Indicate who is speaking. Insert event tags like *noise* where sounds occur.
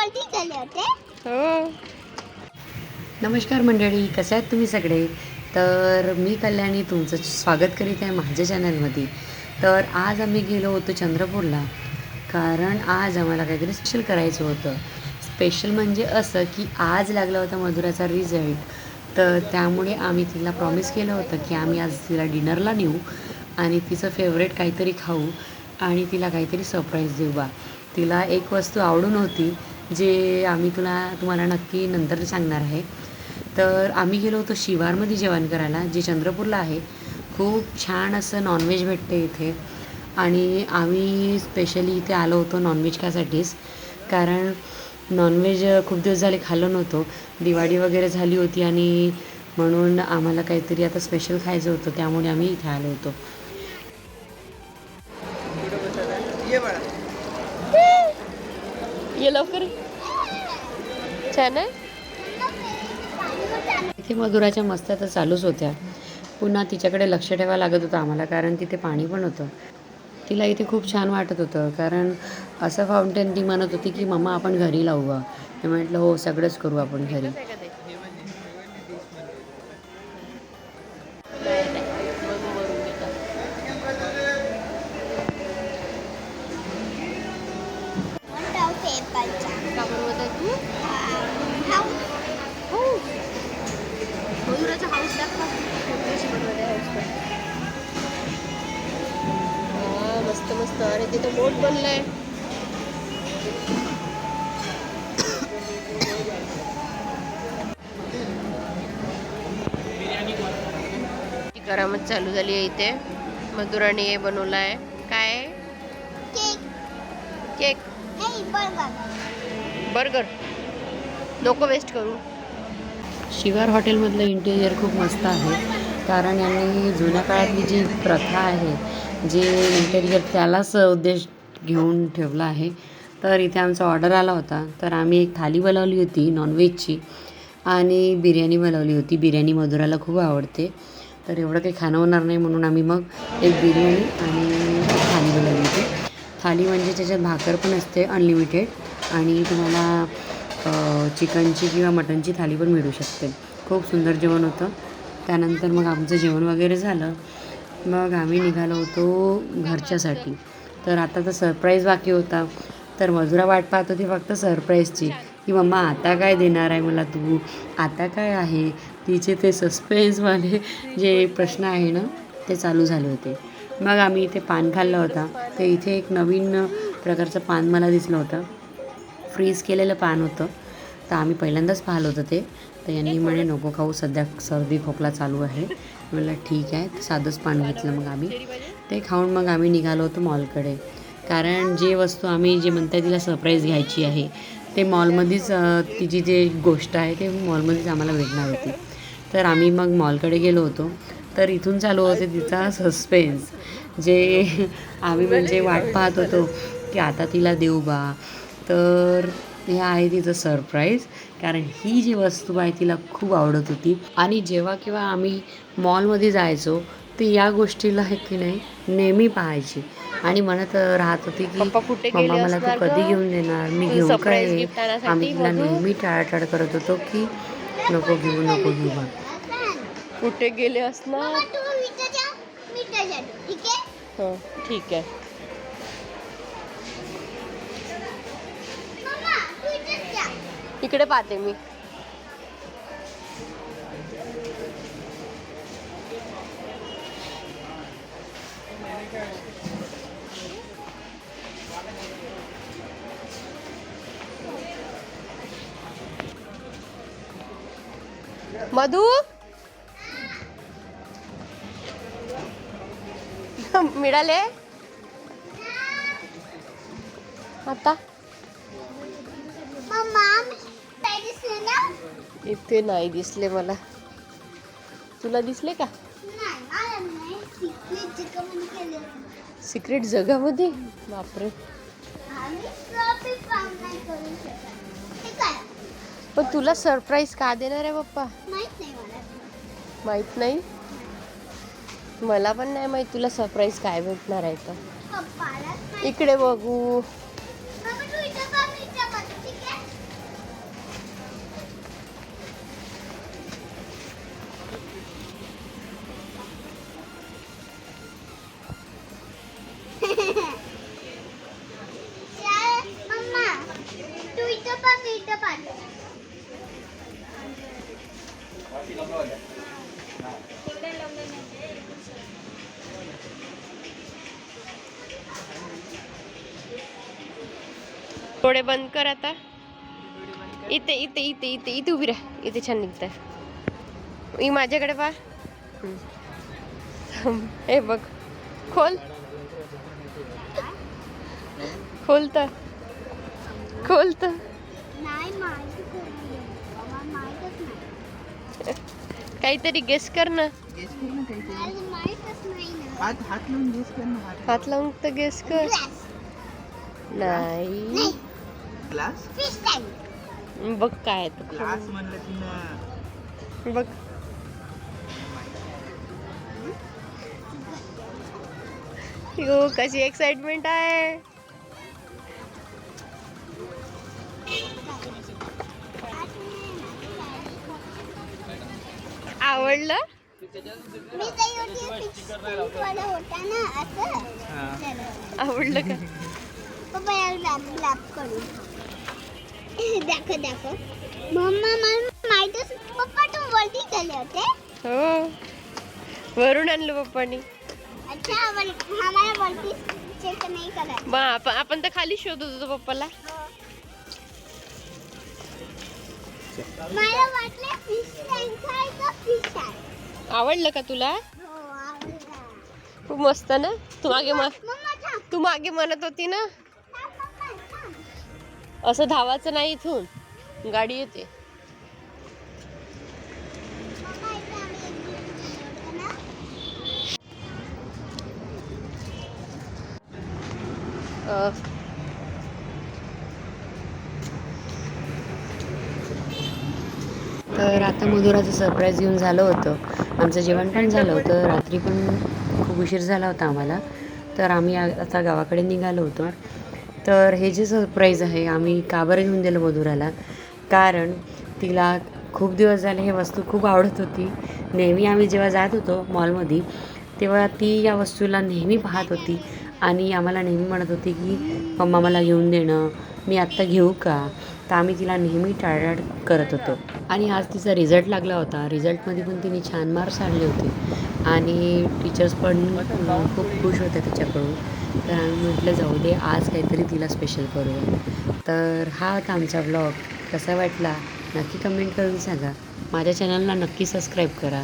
Speaker 1: वरती गेले होते.
Speaker 2: हो.
Speaker 3: नमस्कार मंडळी कसे आहेत तुम्ही सगळे? तर मी कल्याणी तुमचं स्वागत करीत आहे माझ्या चॅनलमध्ये. तर आज आम्ही गेलो होतो चंद्रपूरला कारण आज आम्हाला काहीतरी स्पेशल करायचं होतं. स्पेशल म्हणजे असं की आज लागला होता मधुराचा रिझल्ट तर त्यामुळे आम्ही तिला प्रॉमिस केलं होतं की आम्ही आज तिला डिनरला नेऊ आणि तिचं फेवरेट काहीतरी खाऊ आणि तिला काहीतरी सरप्राईज देऊ बा. तिला एक वस्तू आवडून होती जे आम्ही तुला तुम्हाला नक्की नंतर सांगणार आहे. तर आम्ही गेलो होतो शिवारमध्ये जेवण करायला जे चंद्रपूरला आहे. खूप छान असं नॉनव्हेज भेटते इथे. आणि आम्ही स्पेशली इथे आलो होतो नॉनव्हेज खासाठीच कारण नॉनव्हेज खूप दिवस झाले खाल्लं नव्हतं. दिवाळी वगैरे झाली होती आणि म्हणून आम्हाला काहीतरी आता स्पेशल खायचं होतं त्यामुळे आम्ही इथे आलो होतो.
Speaker 2: ये लवकर. छान आहे.
Speaker 3: इथे मधुराच्या मस्त्या तर चालूच होत्या. पुन्हा तिच्याकडे लक्ष ठेवावं लागत होतं आम्हाला कारण तिथे पाणी पण होतं. तिला इथे खूप छान वाटत होतं कारण असं फाउंटेन ती म्हणत होती की मम्मा आपण घरी लावू बा. मी म्हटलं हो सगळंच करू आपण घरी.
Speaker 2: मस्त अरे तिथं बोट बनलाय. ती करामत चालू झाली आहे इथे. मधुराने हे बनवलं आहे काय?
Speaker 1: केक.
Speaker 2: केक.
Speaker 1: नाही बर्गर.
Speaker 2: बर्गर. नको वेस्ट करू.
Speaker 3: शिवार हॉटेलमधलं इंटेरियर खूप मस्त आहे. कारण यांनी जुन्या काळातली जी प्रथा आहे जे इंटेरियर त्यालाच उद्देश घेऊन ठेवला आहे. तर इथे आमचा ऑर्डर आला होता. तर आम्ही एक थाली बनवली होती नॉनव्हेजची आणि बिर्याणी बनवली होती. बिर्याणी मधुराला खूप आवडते. तर एवढं काही खाणं होणार नाही म्हणून आम्ही मग एक बिर्याणी आणि थाली बनवली होती. थाली म्हणजे त्याच्यात भाकर पण असते अनलिमिटेड आणि तुम्हाला चिकनची किंवा मटनची थाली पण मिळू शकते. खूप सुंदर जेवण होतं. त्यानंतर मग आमचं जेवण वगैरे झालं. मग आम्ही निघालो होतो घरच्यासाठी. तर आता तर सरप्राईज बाकी होता. तर मजुरा वाट पाहत होती फक्त सरप्राईजची की मम्मा आता काय देणार आहे मला तू? आता काय आहे? तिचे ते सस्पेन्सवाले जे प्रश्न आहे ना ते चालू झाले होते. मग आम्ही इथे पान खाल्लं होता. तर इथे एक नवीन प्रकारचं पान मला दिसलं होतं. फ्रीज केलेलं पान होतं. तर आम्ही पहिल्यांदाच पाहिलं होतं ते. तर यांनी म्हणे नको खाऊ सध्या सर्दी खोकला चालू आहे. म्हणलं ठीक आहे साधंच पान घेतलं मग आम्ही. ते खाऊन मग आम्ही निघालो होतो मॉलकडे. कारण जे वस्तू आम्ही जे म्हणताय तिला सरप्राईज घ्यायची आहे ते मॉलमध्येच तिची जे गोष्ट आहे ते मॉलमध्येच आम्हाला भेटणार होती तर आम्ही मग मॉलकडे गेलो होतो. तर इथून चालू होते तिचा सस्पेन्स जे आम्ही म्हणजे वाट पाहत होतो की आता तिला देऊ बा. तर हे आहे तिचं सरप्राईज कारण ही जी वस्तू आहे तिला खूप आवडत होती. आणि जेव्हा केव्हा आम्ही मॉलमध्ये जायचो ते या गोष्टीला आहे की नाही नेहमी पाहायची. आणि म्हणत राहत होती की
Speaker 2: पप्पा कुठे
Speaker 3: मम्मा
Speaker 2: गेले
Speaker 3: मला तू कधी? घेऊन देणार? मी घेऊ काय? आम्ही तिला. नेहमी टाळाटाळ करत होतो की नको घेऊ नको घेऊ बा
Speaker 2: कुठे गेले असणार?
Speaker 1: ठीक आहे.
Speaker 2: इकडे पाहते मी. मधू? मिळाले? आता? इथे नाही दिसले मला. तुला दिसले का?
Speaker 1: सिक्रेट
Speaker 2: जगामध्ये बापरे.
Speaker 1: हे
Speaker 2: पण तुला सरप्राईज का देणार आहे पप्पा?
Speaker 1: माहीत नाही मला.
Speaker 2: माहीत नाही? मला पण नाही माहीत तुला सरप्राईज काय भेटणार आहे तर. इकडे बघू. थोडे बंद कर आता. इथे इथे इथे इथे इथे उभी राह. इथे छान निघत माझ्याकडे पा हे बघ. खोल. खोलत खोलत
Speaker 1: नाही माहिती कोणी. मला माहीतच नाही.
Speaker 2: काहीतरी गेस कर ना.
Speaker 4: गेस कर ना काहीतरी.
Speaker 1: मला माहीतच नाही ना.
Speaker 4: हात हात लावून गेस कर ना हात
Speaker 2: हात लावून तर गेस कर. नाही.
Speaker 4: ग्लास
Speaker 1: फिश टँक
Speaker 2: बघ काय आहे ते.
Speaker 4: ग्लास म्हणलं तिनं
Speaker 2: बघ. यो कशी एक्साइटमेंट आहे. आवडलं?
Speaker 4: हा.
Speaker 2: आवडलं का? *laughs* *laughs*
Speaker 1: दाखव दाखव. मम्मा माहीतच पप्पा तू वरती गेले होते.
Speaker 2: हो. वरून आणलं पप्पानी. आपण तर खाली शोधत होतो पप्पाला.
Speaker 1: मला वाटलं फिश टँक
Speaker 2: आवडलं का तुला? खूप मस्त ना? तू मागे तू मागे म्हणत होती ना? असं धावाचं नाही इथून. गाडी येते.
Speaker 1: Uh, इथे आम्ही एक दिवस गेलो होतो ना
Speaker 2: अ,
Speaker 3: तर आता मधुराचं सरप्राईज घेऊन झालं होतं. आमचं जेवण पण झालं होतं. रात्री पण खूप उशीर झाला होता आम्हाला. तर आम्ही आता गावाकडे निघालो होतो. तर हे जे सरप्राईज आहे आम्ही का बरं घेऊन दिलं मधुराला? कारण तिला खूप दिवस झाले हे वस्तू खूप आवडत होती. नेहमी आम्ही जेव्हा जात होतो मॉलमध्ये तेव्हा ती या वस्तूला नेहमी पाहत होती. आणि आम्हाला नेहमी म्हणत होती की मम्मा मला घेऊन देणं. मी आत्ता घेऊ का? तर आम्ही तिला नेहमी टाळाटाळ करत होतो. आणि आज तिचा रिझल्ट लागला होता. रिझल्टमध्ये पण तिने छान मार्क्स आणले होते. आणि टीचर्स पण खूप खुश होत्या तिच्याकडून. तर आम्ही म्हटलं जाऊ दे आज काहीतरी तिला स्पेशल करूया. तर हा होता आमचा ब्लॉग कसा वाटला? नक्की कमेंट करून सांगा. माझ्या चॅनलला नक्की सबस्क्राईब करा.